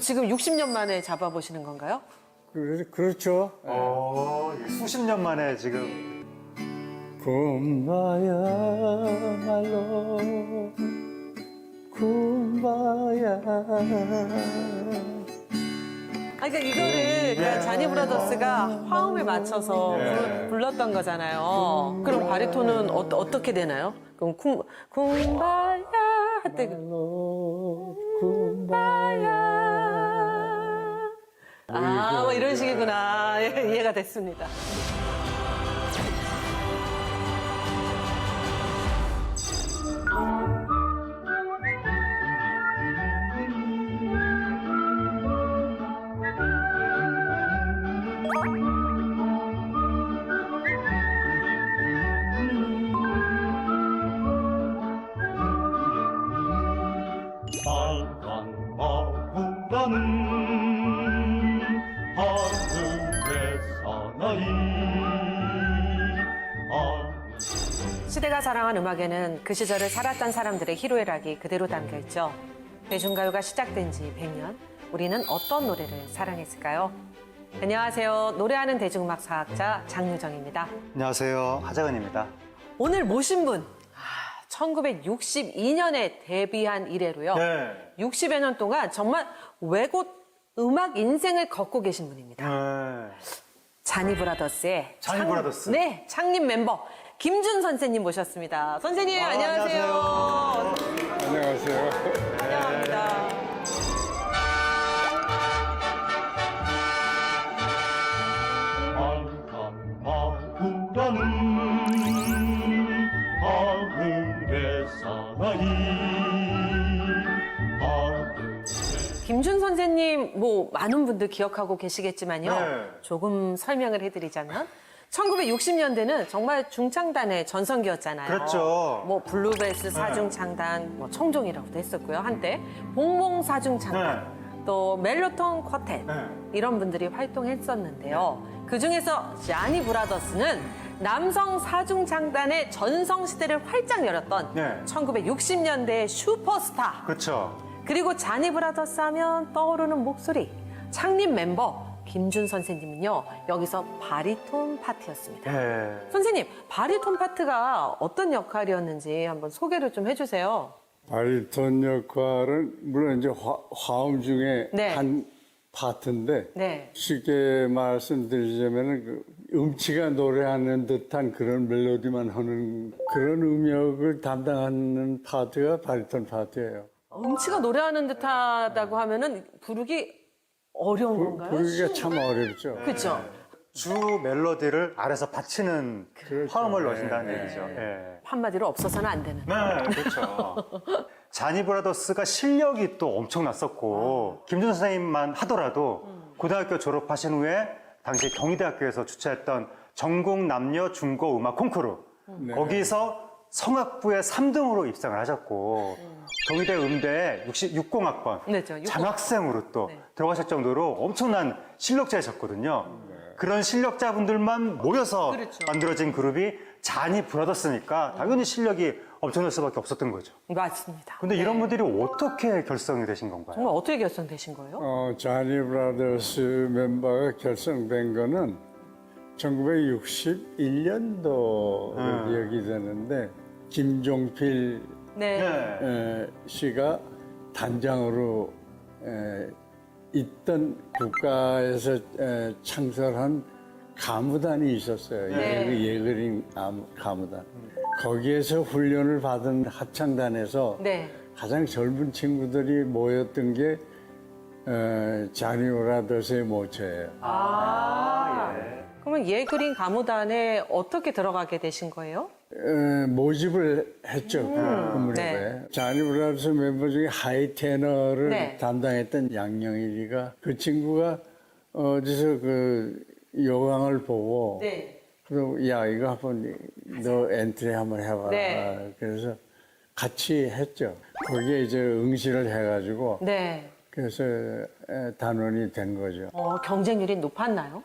지금 60년 만에 잡아보시는 건가요? 그, 그렇죠. 어, 수십 년 만에 지금 kumba야말로 kumba야 아, 그러니까 이거를 그러니까 자니 브라더스가 화음에 맞춰서 네. 불- 불렀던 거잖아요. 그럼 바리톤은 어, 어떻게 되나요? 그럼 쿵, 쿵바야 할때 그- kumba야 아, 뭐 이런 식이구나. 예, 이해가 됐습니다. 자랑한 음악에는 그 시절을 살았던 사람들의 희로애락이 그대로 담겨 있죠. 대중가요가 시작된 지 100년, 우리는 어떤 노래를 사랑했을까요? 안녕하세요. 노래하는 대중음악 사학자 장유정입니다. 안녕하세요 하자근입니다. 오늘 모신 분, 1962년에 데뷔한 이래로요. 네. 60여 년 동안 정말 외곳 음악 인생을 걷고 계신 분입니다. 네. 자니 브라더스의 자니 브라더스. 네, 창립 멤버 김준 선생님 모셨습니다. 선생님 아, 안녕하세요. 안녕하세요. 환영합니다. 빨간 마구라는 하늘의 사나이 김준 선생님 뭐 많은 분들 기억하고 계시겠지만요. 네. 조금 설명을 해드리자면 1960년대는 정말 중창단의 전성기였잖아요. 그렇죠. 뭐 블루베스 사중창단, 뭐 청종이라고도 했었고요 한때 봉몽 사중창단. 또 멜로톤 쿼텟 네. 이런 분들이 활동했었는데요. 그 중에서 자니 브라더스는 남성 사중 창단의 전성 시대를 활짝 열었던 네. 1960년대의 슈퍼스타. 그렇죠. 그리고 자니 브라더스 하면 떠오르는 목소리. 창립 멤버 김준 선생님은요. 여기서 바리톤 파트였습니다. 네. 선생님, 바리톤 파트가 어떤 역할이었는지 한번 소개를 좀 해주세요. 바리톤 역할은 물론 이제 화, 화음 중에 네. 한 파트인데 네. 쉽게 말씀드리자면은 그 음치가 노래하는 듯한 그런 멜로디만 하는 그런 음역을 담당하는 파트가 바리톤 파트예요. 음치가 노래하는 듯하다고 하면은 부르기 어려운 건가요? 부르기가 참 어렵죠. 그렇죠. 주 멜로디를 아래서 받치는 그렇죠. 화음을 넣으신다는 네. 얘기죠. 네. 한마디로 없어서는 안 되는. 네, 그렇죠. 자니 브라더스가 실력이 또 엄청났었고 김준 선생님만 하더라도 고등학교 졸업하신 후에 당시 경희대학교에서 주최했던 전국 남녀 중고 음악 콩쿠르 네. 거기서 성악부에 3등으로 입상을 하셨고 경희대 음대에 60학번 네, 저 60. 장학생으로 또 네. 들어가실 정도로 엄청난 실력자이셨거든요. 그런 실력자분들만 모여서 그렇죠. 만들어진 그룹이 자니 브라더스니까 당연히 실력이 엄청날 수밖에 없었던 거죠. 맞습니다. 근데 이런 분들이 어떻게 결성이 되신 건가요? 정말 어떻게 결성되신 거예요? 어, 자니 브라더스 멤버가 결성된 거는 1961년도 음. 기억이 되는데 김종필 네. 에, 씨가 단장으로 에, 있던 국가에서 에, 창설한 가무단이 있었어요. 네. 예, 예그린 감- 가무단. 거기에서 훈련을 받은 합창단에서 네. 가장 젊은 친구들이 모였던 게 어, 자니오라더스의 모처예요. 아. 그러면 예 그린 가무단에 어떻게 들어가게 되신 거예요? 어, 모집을 했죠. 그, 그 무렵에. 네. 자니 브라더스 멤버 중에 하이 테너를 네. 담당했던 양영일이가 그 친구가 어디서 그 요강을 보고 네. 그럼 야 이거 한번 너 엔트리 한번 해봐. 네. 그래서 같이 했죠. 거기에 이제 응시를 해가지고 네. 그래서 에, 단원이 된 거죠. 어, 경쟁률이 높았나요?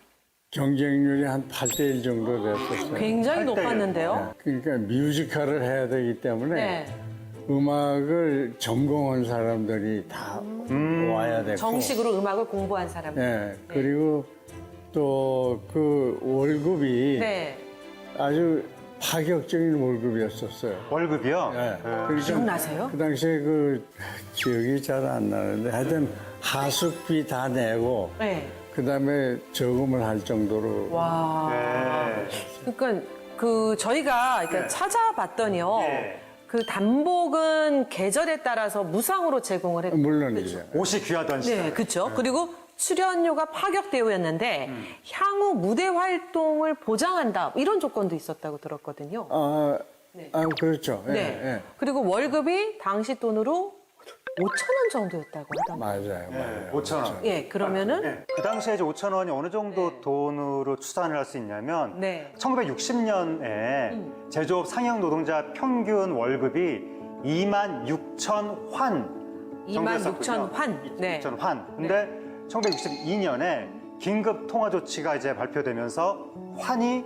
경쟁률이 한 8대1 정도 됐었어요. 굉장히. 높았는데요. 그러니까 뮤지컬을 해야 되기 때문에 네. 음악을 전공한 사람들이 다 와야 되고 정식으로 음악을 공부한 사람들. 예, 그리고 또 그 월급이 네. 아주 파격적인 월급이었었어요. 월급이요? 예. 네. 그러니까 기억나세요? 그 당시에 그 기억이 잘 안 나는데 하여튼 하숙비 다 내고 네. 그다음에 저금을 할 정도로 와. 네. 그러니까 그 저희가 그러니까 찾아봤더니요. 네. 그 단복은 계절에 따라서 무상으로 제공을 했고. 물론이죠. 옷이 귀하던 시절. 네, 그렇죠. 그리고 출연료가 파격대우였는데 향후 무대 활동을 보장한다 이런 조건도 있었다고 들었거든요. 아, 아 그렇죠. 예, 네. 예. 그리고 월급이 당시 돈으로 5천 원 정도였다고 하더라고요. 맞아요, 네, 맞아요. 5천 원. 예, 그러면은 네. 그 당시에 이제 5천 원이 어느 정도 돈으로 추산을 할 수 있냐면 네. 1960년에 제조업 상영 노동자 평균 월급이 2만 6천 환26,000 정도였었군요. 환. 네. 6천 환. 근데 1962년에 긴급 통화 조치가 이제 발표되면서 환이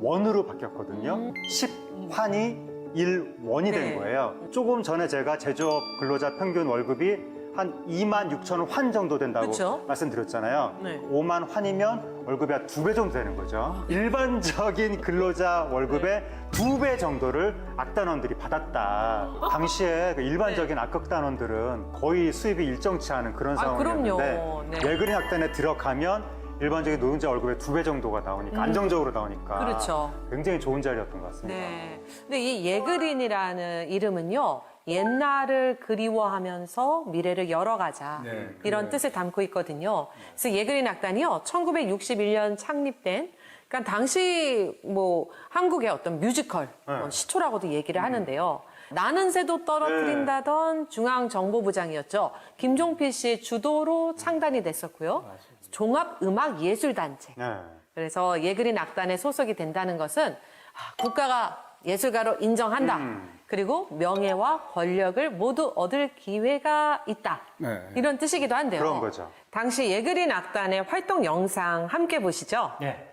원으로 바뀌었거든요. 10환이 1원이 네. 된 거예요. 조금 전에 제가 제조업 근로자 평균 월급이 한 2만 6천 환 정도 된다고 그쵸? 말씀드렸잖아요. 네. 5만 환이면 월급이 한 두 배 정도 되는 거죠. 일반적인 근로자 월급의 두 배 정도를 악단원들이 받았다. 당시에 그 일반적인 악극단원들은 거의 수입이 일정치 않은 그런 아, 상황이었는데. 네. 예그린 악단에 들어가면 일반적인 노동자 월급의 두 배 정도가 나오니까 안정적으로 나오니까 음. 그렇죠. 굉장히 좋은 자리였던 것 같습니다. 네. 근데 이 예그린이라는 이름은요. 옛날을 그리워하면서 미래를 열어가자 네, 이런 그래요. 뜻을 담고 있거든요. 그래서 예그린 악단이요. 1961년 창립된 그러니까 당시 뭐 한국의 어떤 뮤지컬 네. 뭐 시초라고도 얘기를 하는데요. 나는 새도 떨어뜨린다던 중앙정보부장이었죠. 김종필 씨의 주도로 창단이 됐었고요. 종합음악예술단체. 네. 그래서 예그린 악단에 소속이 된다는 것은 아, 국가가 예술가로 인정한다. 음. 그리고 명예와 권력을 모두 얻을 기회가 있다. 네. 이런 뜻이기도 한데요. 그런 거죠. 당시 예그린 악단의 활동 영상 함께 보시죠. 네.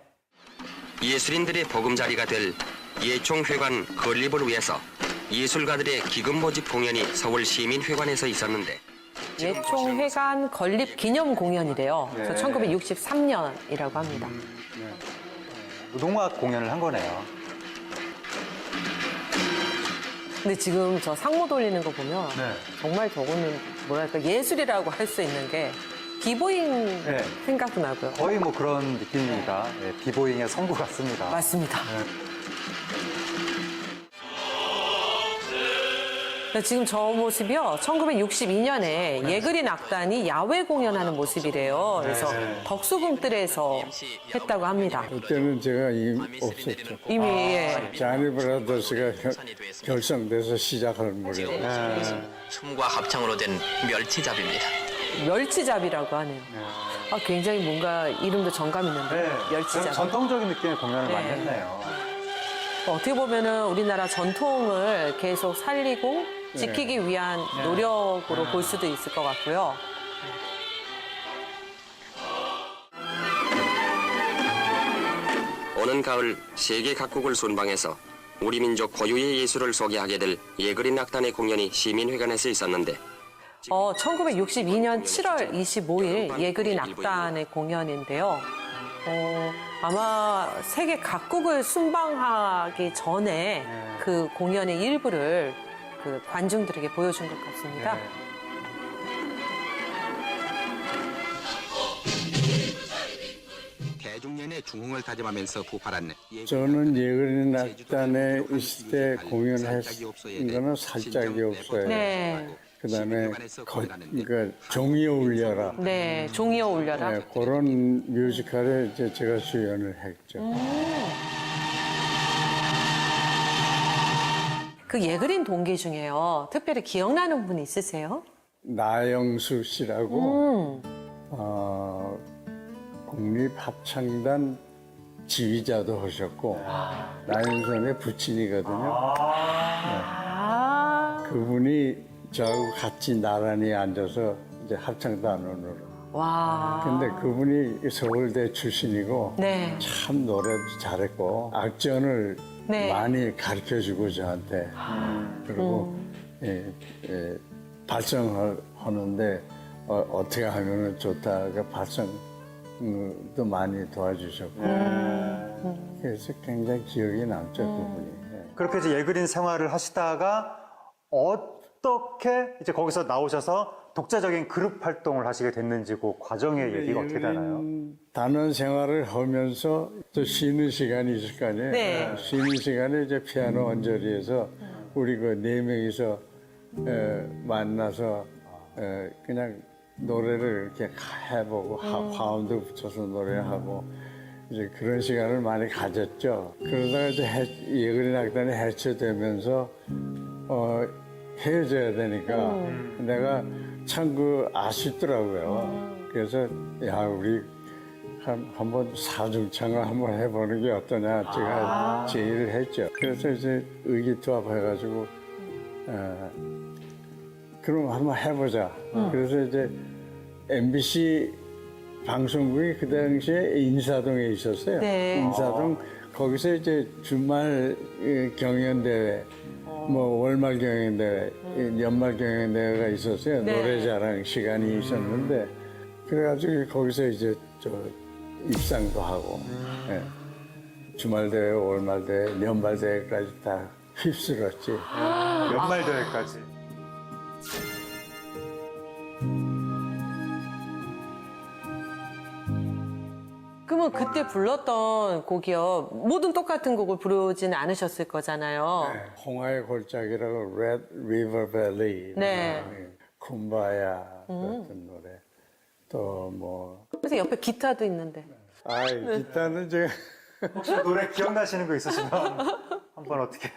예술인들의 보금자리가 될 예총회관 건립을 위해서 예술가들의 기금 모집 공연이 서울 시민회관에서 있었는데 예총회관 건립 기념 공연이래요. 네. 그래서 1963년이라고 합니다. 노동학 공연을 한 거네요. 근데 지금 저 상모 돌리는 거 보면 네. 정말 저거는 뭐랄까 예술이라고 할 수 있는 게 비보잉 네. 생각도 나고요. 거의 뭐 그런 느낌입니다. 네, 비보잉의 선구 같습니다. 맞습니다. 네, 지금 저 모습이요. 1962년에 예그린 악단이 야외 공연하는 모습이래요. 그래서 덕수궁뜰에서 했다고 합니다. 그때는 제가 이미 없었죠. 이미 예. 자니 브라더스가 겨- 결성돼서 시작할 무렵. 춤과 합창으로 된 멸치잡입니다. 멸치잡이라고 하네요. 아, 굉장히 뭔가 이름도 정감 있는데 네, 멸치잡. 전통적인 느낌의 공연을 네. 많이 했네요. 어떻게 보면은 우리나라 전통을 계속 살리고 지키기 위한 노력으로 볼 수도 있을 것 같고요. 오는 가을 세계 각국을 순방해서 우리 민족 고유의 예술을 소개하게 될 예그린 악단의 공연이 시민회관에서 있었는데 어, 1962년 7월 25일 예그린 악단의 공연인데요. 어, 아마 세계 각국을 순방하기 전에 그 공연의 일부를 그 관중들에게 보여준 것 같습니다. 대중년의 중흥을 다짐하면서 부활한 저는 예그린 악단에 있을 때 공연했던 거는 살짝이 없어요. 네. 그다음에 거, 그러니까 종이에 울려라. 네, 종이어 울려라. 네, 그런 뮤지컬에 이제 제가 주연을 했죠. 그 예그린 동기 중에요. 특별히 기억나는 분 있으세요? 나영수 씨라고 어, 국립합창단 지휘자도 하셨고 나영선의 부친이거든요. 아, 그분이 저하고 같이 나란히 앉아서 이제 합창단원으로. 와. 근데 그분이 서울대 출신이고 네. 참 노래도 잘했고 악전을 네. 많이 가르쳐주고 저한테 그리고 예, 예, 발전하는데 어, 어떻게 하면 좋다가 발전도 많이 도와주셨고 그래서 굉장히 기억이 남죠 그분이. 예. 그렇게 이제 예그린 생활을 하시다가 어떻게 이제 거기서 나오셔서 독자적인 그룹 활동을 하시게 됐는지 그 과정의 얘기가 어떻게 되나요? 음, 단원 생활을 하면서 또 쉬는 시간이 있을 거 아니에요. 네. 쉬는 시간에 이제 피아노 언저리에서 우리 그 네 명이서 에, 만나서 에, 그냥 노래를 이렇게 해보고 하- 화음도 붙여서 노래하고 이제 그런 시간을 많이 가졌죠. 그러다가 이제 해- 예그린 악단이 해체되면서 어, 헤어져야 되니까 내가 참 그 아쉽더라고요. 그래서 야 우리 한, 한번 사중창을 한번 해보는 게 어떠냐 제가 제의를 했죠. 그래서 이제 의기투합해가지고 어, 그럼 한번 해보자. 그래서 이제 MBC 방송국이 그 당시에 인사동에 있었어요. 네. 인사동 거기서 이제 주말 예, 경연대회, 뭐 월말 경연대회, 이 연말 경연대회가 있었어요. 네. 노래자랑 시간이 있었는데 그래가지고 거기서 이제 저 입상도 하고 예. 주말 대회, 월말 대회, 연말 대회까지 다 휩쓸었지. 연말 대회까지. 그러면 그때 불렀던 곡이요. 모든 똑같은 곡을 부르지는 않으셨을 거잖아요. 홍화의 골짜기라고 Red River Valley, 네. 쿰바야 같은 노래, 또 뭐, 그래서 옆에 기타도 있는데. 아 기타는 제가 혹시 노래 기억나시는 거 있으시면 한번 어떻게?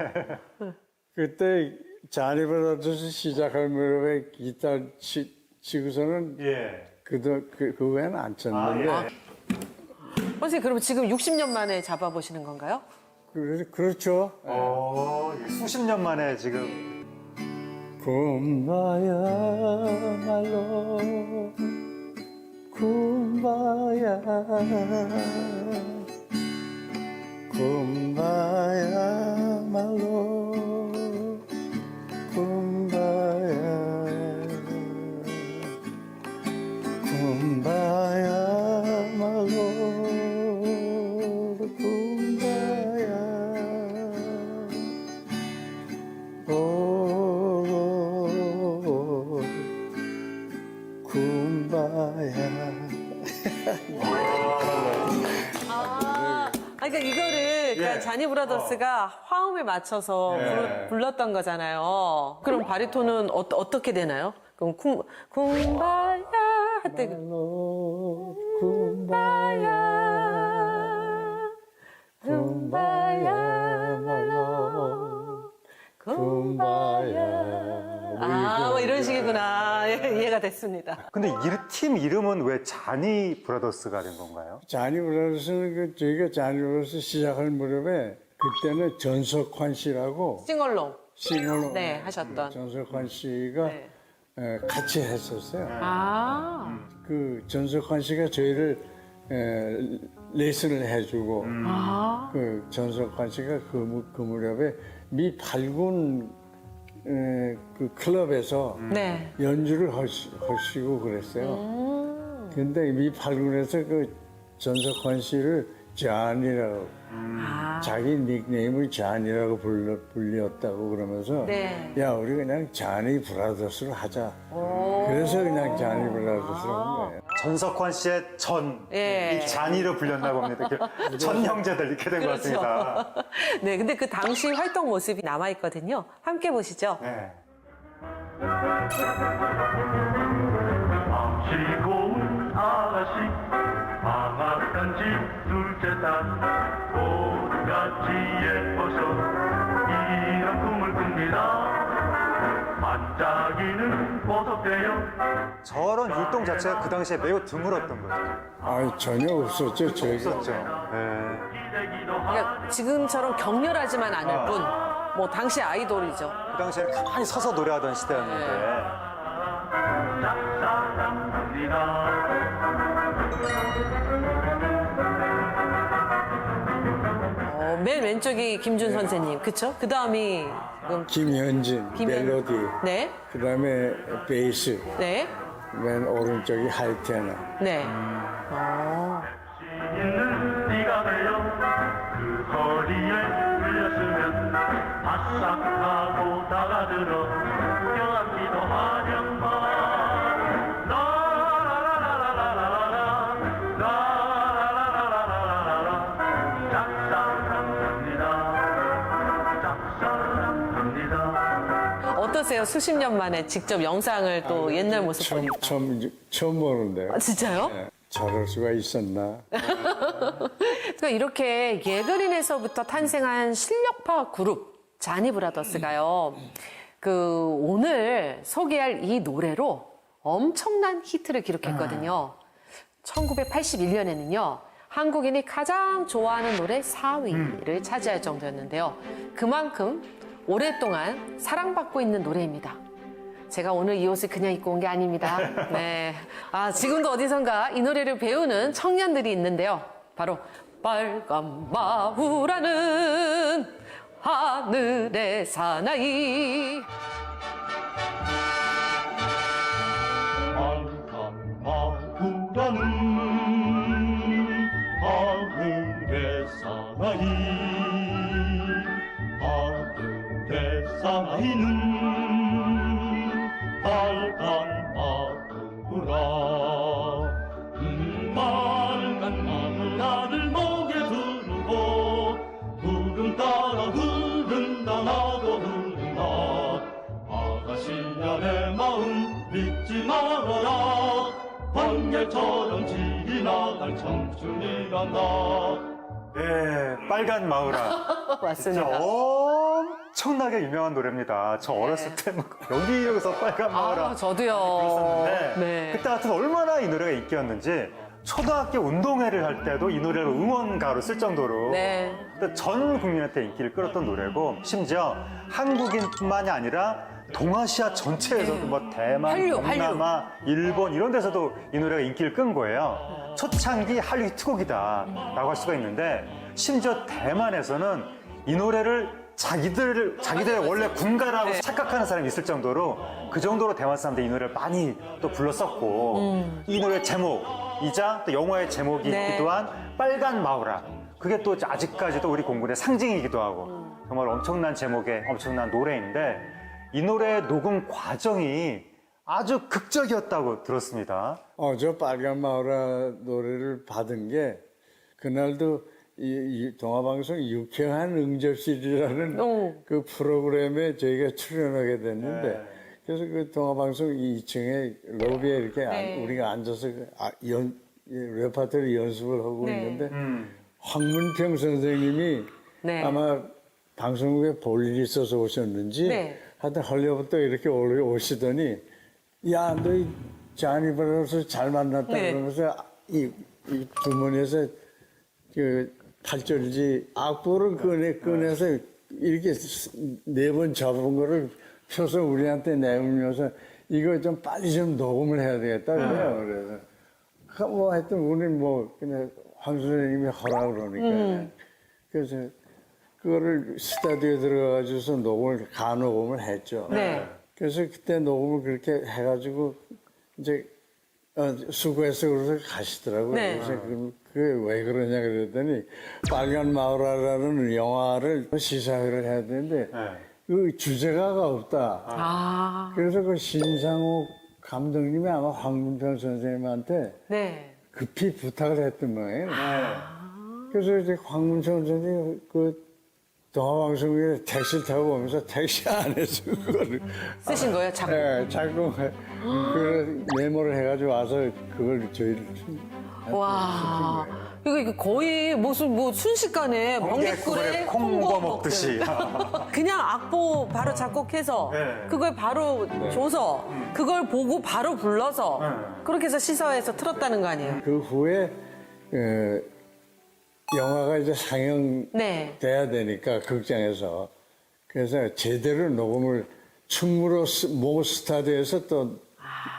그때 자니 브라더스 시작할 무렵에 기타 치, 치고서는 예. 그도 그, 그 외에는 안 쳤는데 아, 예. 선생님, 그럼 지금 60년 만에 잡아보시는 건가요? 그, 그렇죠. 어, 수십 년 만에 지금. 쿰바야말로. 쿰바야. 쿰바야말로. 쿰바야. 쿰바야 브라더스가 화음에 맞춰서 예. 부르- 불렀던 거잖아요. 그럼 바리톤은 어, 어떻게 되나요? 그럼 쿵, 쿵바야 할때 그- 로 쿰바야. 쿰바야 말로 쿰바야. 아, 뭐 이런 식이구나. 예, 이해가 됐습니다. 근데 이 팀 이름은 왜 자니 브라더스가 된 건가요? 자니 브라더스는 그 저희가 자니 브라더스 시작할 무렵에 그때는 전석환 씨라고 싱얼롱. 싱어로 네, 하셨던. 전석환 씨가 네. 에, 같이 했었어요. 아, 그 전석환 씨가 저희를 에, 레슨을 해주고 아. 그 전석환 씨가 그, 무- 그 무렵에 미 팔군 에, 그 클럽에서 네. 연주를 하시, 하시고 그랬어요. 음. 근데 미 팔군에서 그 전석환 씨를 잔이라고 아. 자기 닉네임을 잔이라고 불러, 불렸다고 그러면서 네. 야 우리 그냥 잔이 브라더스로 하자. 그래서 그냥 잔이 브라더스로 한 거예요. 전석환 씨의 전, 예. 이 잔이로 불렸다고 합니다. 이렇게 전 형제들 이렇게 된것 그렇죠. 같습니다. 네, 근데 그 당시 활동 모습이 남아있거든요. 함께 보시죠. 네. 아가씨 간집 둘째 딸 모두같이 예뻐서 이런 꿈을 꿉니다 반짝이는 보석대요 저런 율동 자체가 그 당시에 매우 드물었던 거죠. 아 전혀 없었죠 저희가. 없었죠. 네. 기대기도 그러니까 지금처럼 격렬하지만 않을 뿐, 뭐 당시 아이돌이죠. 그 당시에 가만히 서서 노래하던 시대였는데. 짝사랑합니다 맨 왼쪽이 김준 선생님, 그쵸? 그 다음이 그럼 김현진 김현- 멜로디. 네, 그 다음에 베이스. 네, 맨 오른쪽이 하이테너. 네. 네가 되어 그 허리에 들렸으면 바싹 하고 다가들어 어떠세요? 수십 년 만에 직접 영상을 또 옛날 모습 처음 보니까. 처음 처음 보는데요. 아, 진짜요? 예, 저럴 수가 있었나? 그러니까 이렇게 예그린에서부터 탄생한 실력파 그룹 자니 브라더스가요. 그 오늘 소개할 이 노래로 엄청난 히트를 기록했거든요. 1981년에는요. 한국인이 가장 좋아하는 노래 4위를 차지할 정도였는데요. 그만큼 오랫동안 사랑받고 있는 노래입니다. 제가 오늘 이 옷을 그냥 입고 온 게 아닙니다. 네. 아, 지금도 어디선가 이 노래를 배우는 청년들이 있는데요. 바로 빨간 마후라는 하늘의 사나이. 내 마음 믿지 말아라 번개처럼 지나갈 청춘이란다 네, 빨간 마우라. 진짜 맞습니다. 엄청나게 유명한 노래입니다. 저 어렸을 때 막 여기저기서 빨간 마우라. 아, 저도요. 네. 그때 같은 얼마나 이 노래가 인기였는지 초등학교 운동회를 할 때도 이 노래를 응원가로 쓸 정도로 네. 전 국민한테 인기를 끌었던 노래고 심지어 한국인뿐만이 아니라 동아시아 전체에서도 뭐 대만, 한류, 동남아, 일본 이런 데서도 이 노래가 인기를 끈 거예요. 초창기 한류 히트곡이다라고 할 수가 있는데 심지어 대만에서는 이 노래를 자기들 자기들의 원래 군가라고 네. 착각하는 사람이 있을 정도로 그 정도로 대만 사람들이 이 노래를 많이 또 불렀었고 이 노래 제목이자 또 영화의 제목이기도 네. 한 빨간 마우라 그게 또 아직까지도 우리 공군의 상징이기도 하고 정말 엄청난 제목의 엄청난 노래인데 이 노래 녹음 과정이 아주 극적이었다고 들었습니다. 어, 저 빨간 마을아 노래를 받은 게 그날도 이, 이 동아방송 유쾌한 응접실이라는 오. 그 프로그램에 저희가 출연하게 됐는데 네. 그래서 그 동아방송 2층에 로비에 이렇게 안- 네. 우리가 앉아서 그 아, 연, 이 레파토리 연습을 하고 네. 있는데 황문평 선생님이 네. 아마 방송국에 볼 일이 있어서 오셨는지 네. 하여튼 헐려부터 이렇게 올라오시더니 야, 너 이 자니 브라더스 잘 만났다 네. 그러면서 이, 이 주머니에서 그 팔절지 악보를 꺼내 꺼내서 이렇게 네번 잡은 거를 펴서 우리한테 내밀면서 이거 좀 빨리 좀 녹음을 해야 되겠다 그래요. 그래서 그뭐 하여튼 우리는 뭐 그냥 황 선생님이 하라 그러니까 그래서 그거를 스타디오에 들어가지고서 녹음을 가녹음을 했죠. 네. 그래서 그때 녹음을 그렇게 해가지고 이제 어, 수고해서 그래서 가시더라고요. 네. 그래서 그- 그게 왜 그러냐 그랬더니 빨간 마을이라는 영화를 시사회를 해야 되는데 네. 그 주제가가 없다. 아, 그래서 그 신상욱 감독님이 아마 황문평 선생님한테 네. 급히 부탁을 했던 거예요. 그래서 이제 황문평 선생님이 그 동화방송에 택시를 타고 오면서 택시 안에서 그거를 쓰신 거예요, 자꾸. 예, 자꾸 그 메모를 해가지고 와서 그걸 저희를 와. 이거, 이거 거의 무슨 뭐 순식간에 번개꿀에 콩 콩고 먹듯이. 그냥 악보 바로 작곡해서 네. 그걸 바로 줘서 그걸 보고 바로 불러서 네. 그렇게 해서 시사회에서 틀었다는 거 아니에요? 그 후에 어, 영화가 이제 상영돼야 네. 되니까 극장에서 그래서 제대로 녹음을 충무로 스- 모 스타디오에서 또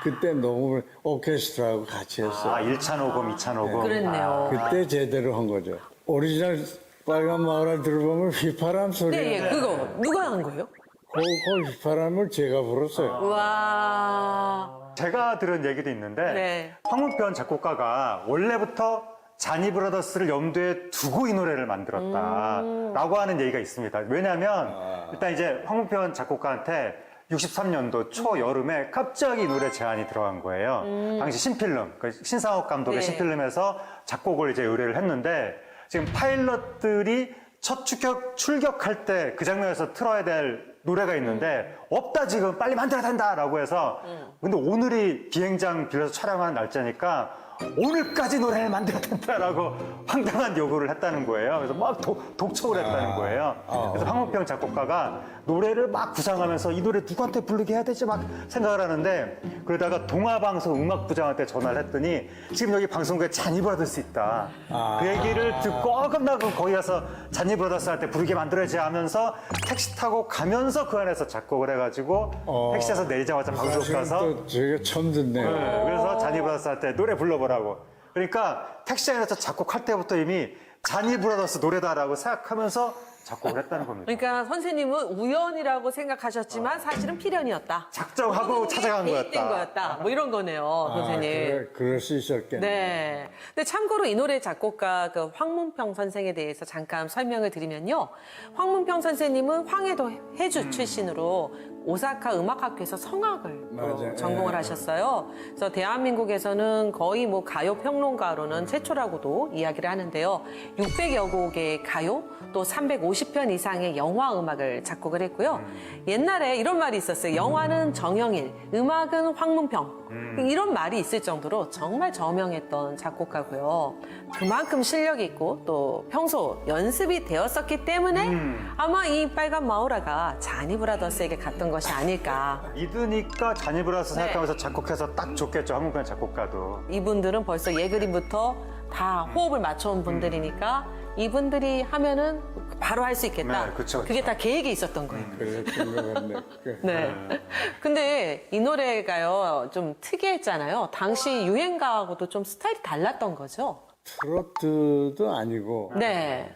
그때 녹음을 오케스트라하고 같이 했어요. 아, 1차 녹음, 2차 녹음. 그랬네요. 그때 제대로 한 거죠. 오리지널 빨간 마을을 들어보면 휘파람 소리가 네, 예, 그거 누가 한 거예요? 그, 그 휘파람을 제가 불었어요. 우와. 제가 들은 얘기도 있는데 네. 황문편 작곡가가 원래부터 자니 브라더스를 염두에 두고 이 노래를 만들었다라고 하는 얘기가 있습니다. 왜냐하면 일단 이제 황문편 작곡가한테 63년도 초 여름에 갑자기 이 노래 제안이 들어간 거예요. 당시 신필름, 그 신상옥 감독의 네. 신필름에서 작곡을 이제 의뢰를 했는데 지금 파일럿들이 첫 출격, 출격할 때 그 장면에서 틀어야 될 노래가 있는데 없다 지금 빨리 만들어야 된다라고 해서 근데 오늘이 비행장 빌려서 촬영하는 날짜니까 오늘까지 노래를 만들어야 된다라고 황당한 요구를 했다는 거예요. 그래서 막 독, 독촉을 했다는 거예요. 그래서 황문평 작곡가가 노래를 막 구상하면서 이 노래 누구한테 부르게 해야 되지 막 생각을 하는데 그러다가 동아방송 음악부장한테 전화를 했더니 지금 여기 방송국에 잔이 브라더스 있다. 그 얘기를 듣고 어 그럼 나 그럼 거기 가서 잔이 브라더스한테 부르게 만들어야지 하면서 택시 타고 가면서 그 안에서 작곡을 해가지고 어. 택시에서 내리자마자 방송국 사실은 가서 또 제가 처음 듣네요. 네, 그래서 자니 브라더스한테 노래 불러보라 고. 그러니까 택시 안에서 작곡할 때부터 이미 자니 브라더스 노래다라고 생각하면서 작곡을 했다는 겁니다. 그러니까 선생님은 우연이라고 생각하셨지만 사실은 필연이었다. 작정하고 찾아간 계획된 거였다. 거였다. 뭐 이런 거네요, 아, 선생님. 그래, 그럴 수 있었겠네. 네. 근데 참고로 이 노래 작곡가 그 황문평 선생에 대해서 잠깐 설명을 드리면요. 황문평 선생님은 황해도 해주 출신으로 오사카 음악학교에서 성악을 또 맞아요. 전공을 예. 하셨어요. 그래서 대한민국에서는 거의 뭐 가요 평론가로는 최초라고도 이야기를 하는데요. 600여 곡의 가요 또 350편 이상의 영화 음악을 작곡을 했고요. 옛날에 이런 말이 있었어요. 영화는 정영일, 음악은 황문평. 이런 말이 있을 정도로 정말 저명했던 작곡가고요. 그만큼 실력이 있고 또 평소 연습이 되었었기 때문에 아마 이 빨간 마우라가 자니 브라더스에게 갔던 것이 아닐까. 믿으니까 자니 브라더스 네. 생각하면서 작곡해서 딱 좋겠죠. 한국판 작곡가도. 이분들은 벌써 예그림부터 다 호흡을 맞춰온 분들이니까 이분들이 하면은 바로 할 수 있겠다. 네, 그쵸, 그쵸. 그게 다 계획이 있었던 거예요. 그랬던 것 같네. 그- 네. 근데 이 노래가요, 좀 특이했잖아요. 당시 유행가하고도 좀 스타일이 달랐던 거죠. 트로트도 아니고 네.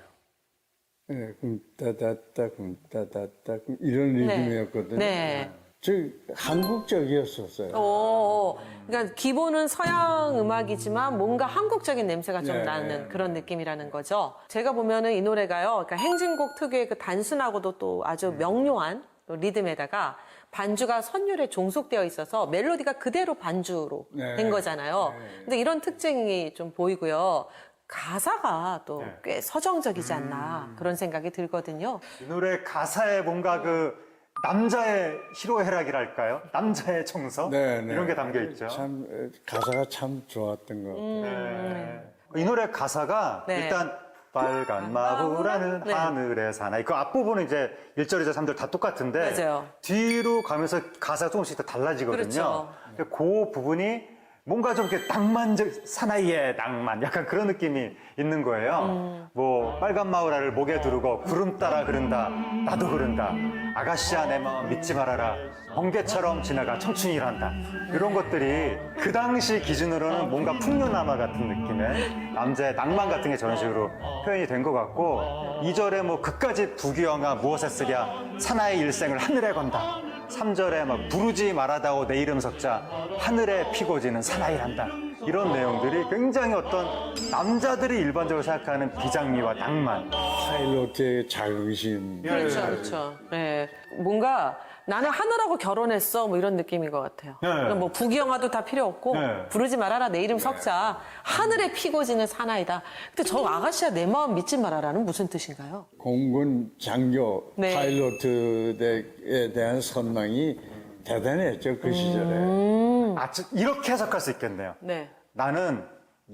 예, 굼따다따 굼따다따 굼 이런 리듬이었거든요. 네. 저 한국적이었었어요. 오, 그러니까 기본은 서양 음악이지만 뭔가 한국적인 냄새가 좀 네. 나는 그런 느낌이라는 거죠. 제가 보면은 이 노래가요, 그러니까 행진곡 특유의 그 단순하고도 또 아주 명료한 또 리듬에다가 반주가 선율에 종속되어 있어서 멜로디가 그대로 반주로 네. 된 거잖아요. 네. 근데 이런 특징이 좀 보이고요. 가사가 또 네. 꽤 서정적이지 않나 그런 생각이 들거든요. 이 노래 가사에 뭔가 그 남자의 희로애락이랄까요? 남자의 정서? 네, 네. 이런 게 담겨 있죠. 참 에, 가사가 참 좋았던 것 같아요. 네. 이 노래 가사가 네. 일단 빨간 마구라는 네. 하늘의 사나이 그 앞부분은 이제 1절, 2절, 3절 다 똑같은데 맞아요. 뒤로 가면서 가사가 조금씩 더 달라지거든요. 그렇죠. 근데 그 부분이 뭔가 좀 이렇게 낭만적 사나이의 낭만. 약간 그런 느낌이 있는 거예요. 음. 뭐 빨간 마우라를 목에 두르고 구름 따라 흐른다 나도 흐른다. 아가씨야 내 마음 믿지 말아라. 번개처럼 지나가 청춘이란다. 이런 것들이 그 당시 기준으로는 뭔가 풍요남아 같은 느낌의 남자의 낭만 같은 게 저런 식으로 표현이 된 것 같고 이절에뭐 그까지 부귀영화 무엇에 쓰랴. 사나이 일생을 하늘에 건다 3절에 막 부르지 말아다오 내 이름 석자 하늘에 피고 지는 사나이란다 이런 내용들이 굉장히 어떤 남자들이 일반적으로 생각하는 비장미와 낭만 파일럿의 자긍심. 그렇죠, 그렇죠. 네. 뭔가 나는 하늘하고 결혼했어 뭐 이런 느낌인 것 같아요. 네. 그러니까 뭐 부귀영화도 다 필요 없고 네. 부르지 말아라 내 이름 석자 하늘에 피고 지는 사나이다. 근데 저 아가씨야 내 마음 믿지 말아라는 무슨 뜻인가요? 공군 장교 네. 파일럿에 대한 선망이 대단했죠 그 시절에. 음. 아, 저- 이렇게 해석할 수 있겠네요. 네. 나는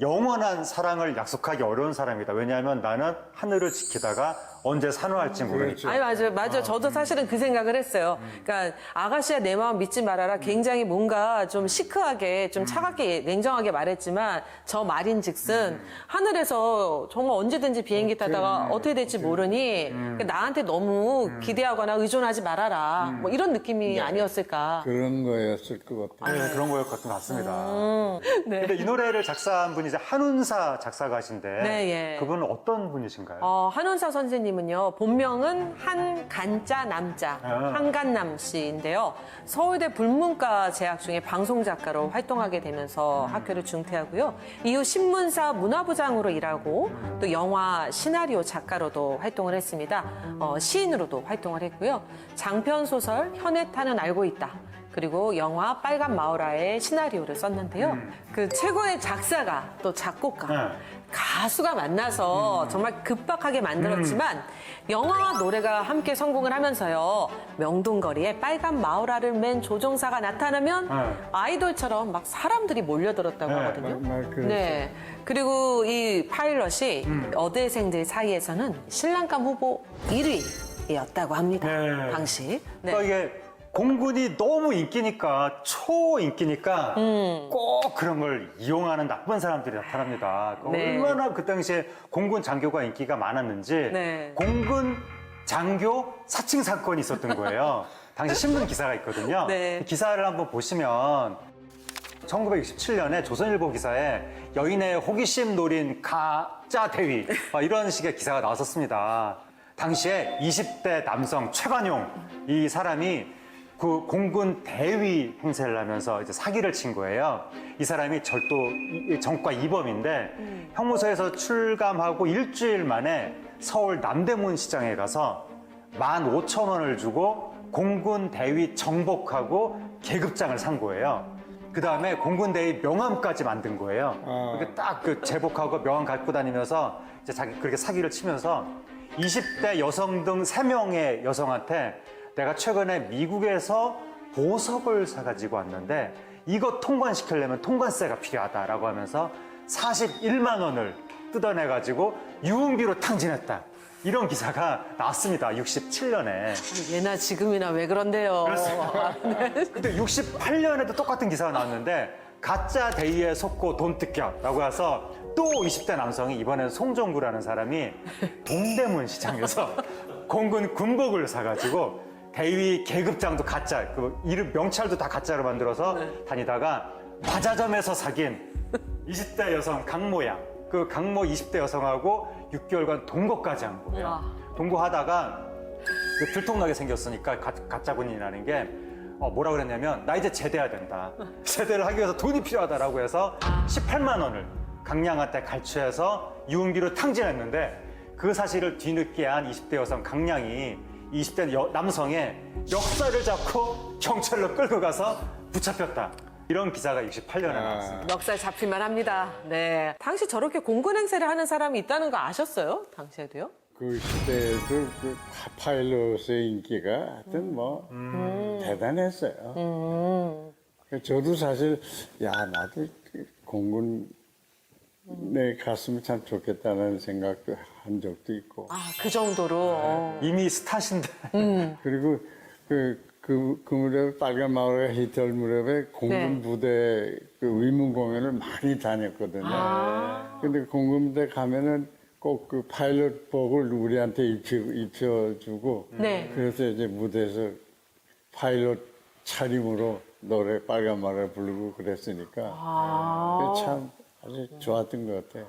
영원한 사랑을 약속하기 어려운 사람이다. 왜냐하면 나는 하늘을 지키다가 언제 산후할지 모르니까. 아니 맞아요, 맞아요. 저도 사실은 그 생각을 했어요. 그러니까 아가씨야 내 마음 믿지 말아라. 굉장히 뭔가 좀 시크하게, 좀 차갑게, 냉정하게 말했지만 저 말인즉슨 하늘에서 정말 언제든지 비행기 타다가 어떻게 될지 모르니 그러니까 나한테 너무 기대하거나 의존하지 말아라. 뭐 이런 느낌이 아니었을까. 그런 거였을 것 같아요. 네, 그런 거였 같은 것 같습니다. 네. 근데 이 노래를 작사한 분이 이제 한운사 작사가신데 네, 예. 그분은 어떤 분이신가요? 어, 한원사 선생님은 선배님은요, 본명은 한간자 남자, 아. 한간남 씨인데요. 서울대 불문과 재학 중에 방송 작가로 활동하게 되면서 학교를 중퇴하고요. 이후 신문사 문화부장으로 일하고 또 영화 시나리오 작가로도 활동을 했습니다. 어, 시인으로도 활동을 했고요. 장편 소설 현해타는 알고 있다. 그리고 영화 빨간 마을아의 시나리오를 썼는데요. 그 최고의 작사가 또 작곡가 네. 가수가 만나서 정말 급박하게 만들었지만 영화와 노래가 함께 성공을 하면서요 명동거리에 빨간 마을아를 맨 조종사가 나타나면 네. 아이돌처럼 막 사람들이 몰려들었다고 네, 하거든요. 막- 막 그랬죠. 네. 그리고 이 파일럿이 음. 어대생들 사이에서는 신랑감 후보 1위였다고 합니다. 네. 당시. 네. 그러니까 이게 공군이 너무 인기니까 초인기니까 음. 꼭 그런 걸 이용하는 나쁜 사람들이 나타납니다. 네. 얼마나 그 당시에 공군 장교가 인기가 많았는지 네. 공군 장교 사칭 사건이 있었던 거예요. 당시 신문 기사가 있거든요. 네. 그 기사를 한번 보시면 1967년에 조선일보 기사에 여인의 호기심 노린 가짜 대위 아, 이런 식의 기사가 나왔었습니다. 당시에 20대 남성 최관용 이 사람이 그 공군 대위 행세를 하면서 이제 사기를 친 거예요. 이 사람이 절도 이- 정과 이범인데 형무소에서 출감하고 일주일 만에 서울 남대문 시장에 가서 15,000원을 주고 공군 대위 정복하고 계급장을 산 거예요. 그 다음에 공군 대위 명함까지 만든 거예요. 아. 이렇게 딱 그 제복하고 명함 갖고 다니면서 이제 자기 그렇게 사기를 치면서 20대 여성 등 3명의 여성한테 내가 최근에 미국에서 보석을 사가지고 왔는데 이거 통관시키려면 통관세가 필요하다라고 하면서 41만 원을 뜯어내가지고 유흥비로 탕진했다. 이런 기사가 나왔습니다. 67년에. 예나 지금이나 왜 그런데요? 근데 68년에도 똑같은 기사가 나왔는데 가짜 대의에 속고 돈 뜯겨라고 해서 또 20대 남성이 이번엔 송정구라는 사람이 동대문 시장에서 공군 군복을 사가지고 대위 계급장도 가짜, 그 이름 명찰도 다 가짜로 만들어서 다니다가 과자점에서 사귄 20대 여성 강모양, 그 강모 20대 여성하고 6개월간 동거까지 한 거예요. 우와. 동거하다가 그 들통나게 생겼으니까 가, 가짜 군인이라는 게 어, 뭐라 그랬냐면 나 이제 제대해야 된다. 제대를 하기 위해서 돈이 필요하다라고 해서 18만 원을 강량한테 갈취해서 유흥비로 탕진했는데 그 사실을 뒤늦게 한 20대 여성 강량이 20대 여- 남성의 역사를 잡고 경찰로 끌고 가서 붙잡혔다. 이런 기사가 68년에 아. 나왔습니다. 멱살 잡힐만 합니다. 네. 당시 저렇게 공군 행세를 하는 사람이 있다는 거 아셨어요? 당시에도요? 그 시대에도 그 파- 파일럿의 인기가 하여튼 뭐 대단했어요. 저도 사실 야 나도 그 공군에 갔으면 참 좋겠다는 생각도 한 적도 있고 아, 그 정도로. 어. 이미 스타신데 그리고 그, 그, 그 무렵 빨간 마을의 히털 무렵에 공군 네. 부대 그 의문 공연을 많이 다녔거든요. 근데 공군 부대 가면은 꼭 그 파일럿복을 우리한테 입혀, 입혀주고 네. 그래서 이제 무대에서 파일럿 차림으로 노래 빨간 마을 부르고 그랬으니까 아. 참 아주 좋았던 것 같아요.